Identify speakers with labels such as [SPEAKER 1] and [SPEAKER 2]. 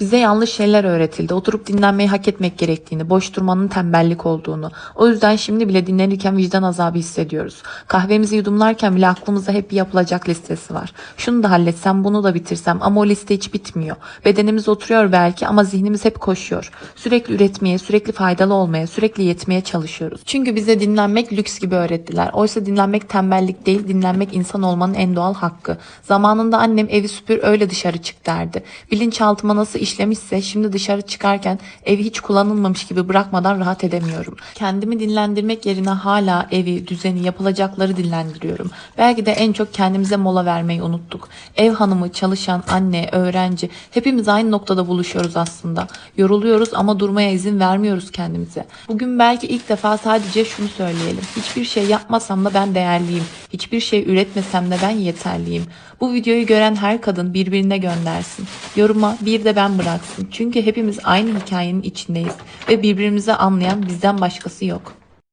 [SPEAKER 1] Bize yanlış şeyler öğretildi. Oturup dinlenmeyi hak etmek gerektiğini, boş durmanın tembellik olduğunu. O yüzden şimdi bile dinlenirken vicdan azabı hissediyoruz. Kahvemizi yudumlarken bile aklımızda hep bir yapılacak listesi var. Şunu da halletsem, bunu da bitirsem ama o liste hiç bitmiyor. Bedenimiz oturuyor belki ama zihnimiz hep koşuyor. Sürekli üretmeye, sürekli faydalı olmaya, sürekli yetmeye çalışıyoruz. Çünkü bize dinlenmek lüks gibi öğrettiler. Oysa dinlenmek tembellik değil, dinlenmek insan olmanın en doğal hakkı. Zamanında annem evi süpür öyle dışarı çık derdi. Bilinçaltıma nasıl işlemişse şimdi dışarı çıkarken evi hiç kullanılmamış gibi bırakmadan rahat edemiyorum. Kendimi dinlendirmek yerine hala evi, düzeni, yapılacakları dinlendiriyorum. Belki de en çok kendimize mola vermeyi unuttuk. Ev hanımı, çalışan, anne, öğrenci hepimiz aynı noktada buluşuyoruz aslında. Yoruluyoruz ama durmaya izin vermiyoruz kendimize. Bugün belki ilk defa sadece şunu söyleyelim. Hiçbir şey yapmasam da ben değerliyim. Hiçbir şey üretmesem de ben yeterliyim. Bu videoyu gören her kadın birbirine göndersin. Yoruma bir de ben bıraksın. Çünkü hepimiz aynı hikayenin içindeyiz ve birbirimizi anlayan bizden başkası yok.